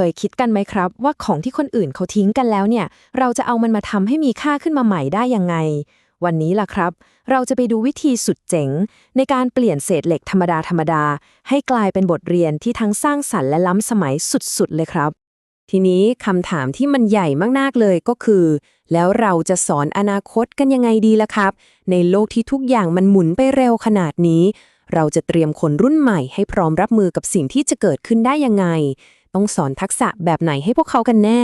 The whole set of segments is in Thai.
เคยคิดกันไหมครับ ว่าของที่คนอื่นเขาทิ้งกันแล้วเนี่ย เราจะเอามันมาทำให้มีค่าขึ้นมาใหม่ได้ยังไง วันนี้ล่ะครับ เราจะไปดูวิธีสุดเจ๋ง ในการเปลี่ยนเศษเหล็กธรรมดาธรรมดา ให้กลายเป็นบทเรียนที่ทั้งสร้างสรรค์และล้ำสมัยสุดๆ เลยครับทีนี้คำถามที่มันใหญ่มากๆเลยก็คือ แล้วเราจะสอนอนาคตกันยังไงดีล่ะครับ ในโลกที่ทุกอย่างมันหมุนไปเร็วขนาดนี้ เราจะเตรียมคนรุ่นใหม่ให้พร้อมรับมือกับสิ่งที่จะเกิดขึ้นได้ยังไง ต้องสอนทักษะแบบไหนให้พวกเขากันแน่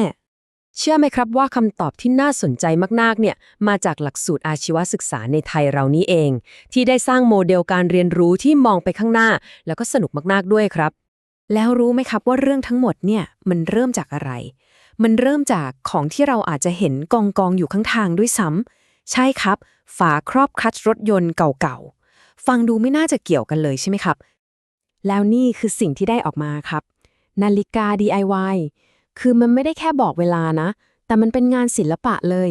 เชื่อไหมครับว่าคำตอบที่น่าสนใจมากๆเนี่ยมาจากหลักสูตรอาชีวศึกษาในไทยเรานี้เอง ที่ได้สร้างโมเดลการเรียนรู้ที่มองไปข้างหน้า แล้วก็สนุกมากๆด้วยครับ แล้วรู้ไหมครับว่าเรื่องทั้งหมดเนี่ยมันเริ่มจากอะไร มันเริ่มจากของที่เราอาจจะเห็นกองกองอยู่ข้างทางด้วยซ้ำใช่ครับ ฝาครอบคัตช์รถยนต์เก่าๆฟังดูไม่น่าจะเกี่ยวกันเลยใช่ไหมครับ แล้วนี่คือสิ่งที่ได้ออกมาครับ นาฬิกา DIY คือมันไม่ได้แค่บอกเวลานะ แต่มันเป็นงานศิลปะเลย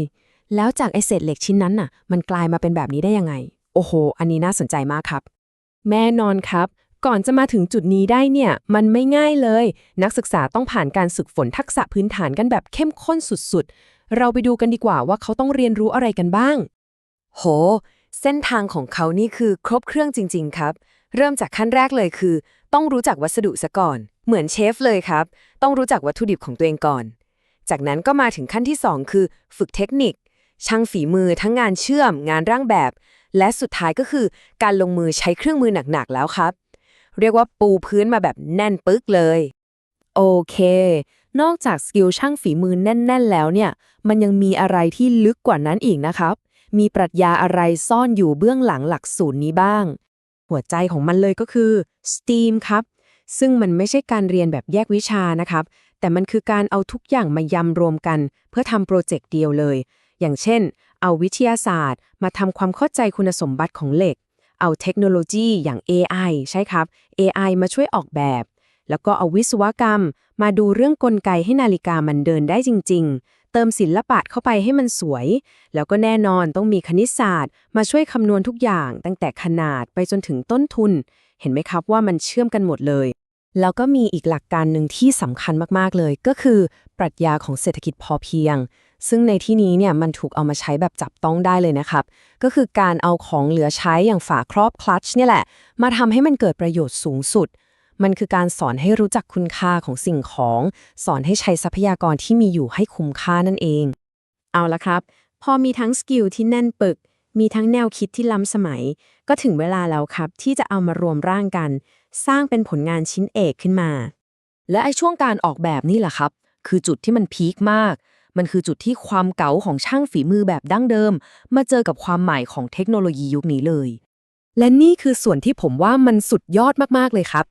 แล้วจากไอเศษเหล็กชิ้นนั้นน่ะ มันกลายมาเป็นแบบนี้ได้ยังไง โอ้โห อันนี้น่าสนใจมากครับ แน่นอนครับ ก่อนจะมาถึงจุดนี้ได้เนี่ย มันไม่ง่ายเลย นักศึกษาต้องผ่านการฝึกฝนทักษะพื้นฐานกันแบบเข้มข้นสุดๆ เราไปดูกันดีกว่าว่าเขาต้องเรียนรู้อะไรกันบ้าง โห เส้นทางของเขานี่คือครบเครื่องจริง ๆ ครับ เริ่มจากขั้นแรกเลยคือ ต้องรู้จักวัสดุซะก่อน เหมือนเชฟเลยครับ ต้องรู้จักวัตถุดิบของตัวเองก่อน จากนั้นก็มาถึงขั้นที่ 2 คือ ฝึกเทคนิค ช่างฝีมือทั้งงานเชื่อม งานร่างแบบ และสุดท้ายก็คือ การลงมือใช้เครื่องมือหนักๆแล้วครับ เรียกว่าปูพื้นมาแบบแน่นปึ๊กเลย โอเค นอกจากสกิลช่างฝีมือแน่น ๆ แล้วเนี่ย มันยังมีอะไรที่ลึกกว่านั้นอีกนะครับ มีปรัชญาอะไรซ่อนอยู่เบื้องหลังหลักสูตรนี้บ้าง หัวใจของมันเลยก็คือ STEAM ครับ ซึ่งมันไม่ใช่การเรียนแบบแยกวิชานะครับ แต่มันคือการเอาทุกอย่างมายำรวมกัน เพื่อทำโปรเจกต์เดียวเลย อย่างเช่น เอาวิทยาศาสตร์ มาทำความเข้าใจคุณสมบัติของเหล็ก เอาเทคโนโลยีอย่าง AI ใช่ครับ AI มาช่วยออกแบบ แล้วก็เอาวิศวกรรม มาดูเรื่องกลไกให้นาฬิกามันเดินได้จริง ๆ เติมศิลปะเข้าไปให้มันสวย แล้วก็แน่นอนต้องมีคณิตศาสตร์ มาช่วยคำนวณทุกอย่าง ตั้งแต่ขนาดไปจนถึงต้นทุน เห็นไหมครับว่ามันเชื่อมกันหมดเลย แล้วก็มีอีกหลักการหนึ่งที่สำคัญมากๆเลย ก็คือปรัชญาของเศรษฐกิจพอเพียง ซึ่งในที่นี้เนี่ยมันถูกเอามาใช้แบบจับต้องได้เลยนะครับ ก็คือการเอาของเหลือใช้อย่างฝาครอบคลัตช์เนี่ยแหละ มาทำให้มันเกิดประโยชน์สูงสุด มันคือการสอนให้รู้จักคุณค่าของสิ่งของ สอนให้ใช้ทรัพยากรที่มีอยู่ให้คุ้มค่านั่นเอง เอาละครับ พอมีทั้งสกิลที่แน่นปึก มีทั้งแนวคิดที่ล้ำสมัย ก็ถึงเวลาแล้วครับ ที่จะเอามารวมร่างกัน สร้างเป็นผลงานชิ้นเอกขึ้นมา และไอ้ช่วงการออกแบบนี่แหละครับ คือจุดที่มันพีคมาก มันคือจุดที่ความเก๋าของช่างฝีมือแบบดั้งเดิม มาเจอกับความใหม่ของเทคโนโลยียุคนี้เลย และนี่คือส่วนที่ผมว่ามันสุดยอดมากๆเลยครับ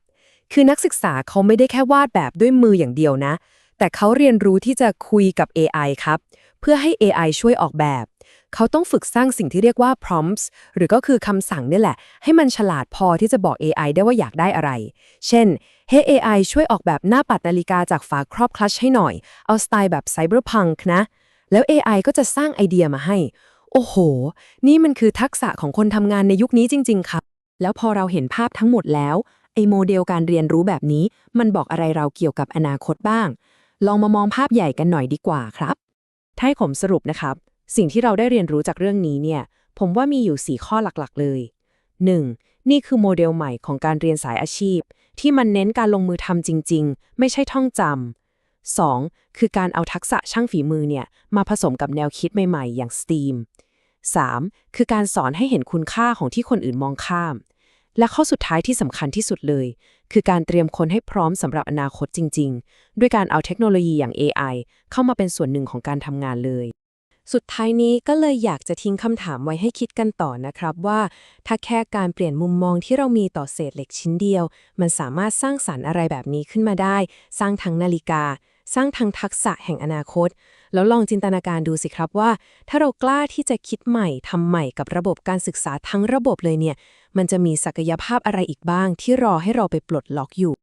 คือนักศึกษาเขาไม่ได้แค่วาดแบบด้วยมืออย่างเดียวนะ แต่เขาเรียนรู้ที่จะคุยกับ AI ครับ เพื่อให้ AI ช่วยออกแบบ เขาต้องฝึกสร้างสิ่งที่เรียกว่า prompts หรือก็คือคำสั่งนี่แหละ ให้มันฉลาดพอที่จะบอก AI ได้ว่าอยากได้อะไร เช่น ให้ AI ช่วยออกแบบหน้าปัดนาฬิกาจากฝาครอบคลัชให้หน่อย เอาสไตล์แบบไซเบอร์พังนะ แล้ว AI ก็จะสร้างไอเดียมาให้ โอ้โห นี่มันคือทักษะของคนทำงานในยุคนี้จริง ๆ ครับ แล้วพอเราเห็นภาพทั้งหมดแล้วไอโมเดลการเรียนรู้แบบนี้ มันบอกอะไรเราเกี่ยวกับอนาคตบ้าง ลองมามองภาพใหญ่กันหน่อยดีกว่าครับถ้าให้ผมสรุปนะครับ สิ่งที่เราได้เรียนรู้จากเรื่องนี้เนี่ย ผมว่ามีอยู่ 4 ข้อหลักๆ เลย 1. นี่คือโมเดลใหม่ของการเรียนสายอาชีพ ที่มันเน้นการลงมือทำจริง ๆ ไม่ใช่ท่องจำ 2. คือการเอาทักษะช่างฝีมือเนี่ยมาผสมกับแนวคิดใหม่ๆ อย่าง STEAM 3. คือการสอนให้เห็นคุณค่าของที่คนอื่นมองข้าม และข้อสุดท้ายที่สำคัญที่สุดเลย คือการเตรียมคนให้พร้อมสำหรับอนาคตจริง ๆ ด้วยการเอาเทคโนโลยีอย่าง AI เข้ามาเป็นส่วนหนึ่งของการทำงานเลย สุดท้ายนี้ก็เลยอยากจะทิ้งคำถามไว้ให้คิดกันต่อนะครับว่า ถ้าแค่การเปลี่ยนมุมมองที่เรามีต่อเศษเหล็กชิ้นเดียว มันสามารถสร้างสรรค์อะไรแบบนี้ขึ้นมาได้ สร้างทั้งนาฬิกา สร้างทั้งทักษะแห่งอนาคต แล้วลองจินตนาการดูสิครับว่า ถ้าเรากล้าที่จะคิดใหม่ทำใหม่กับระบบการศึกษาทั้งระบบเลยเนี่ย มันจะมีศักยภาพอะไรอีกบ้างที่รอให้เราไปปลดล็อกอยู่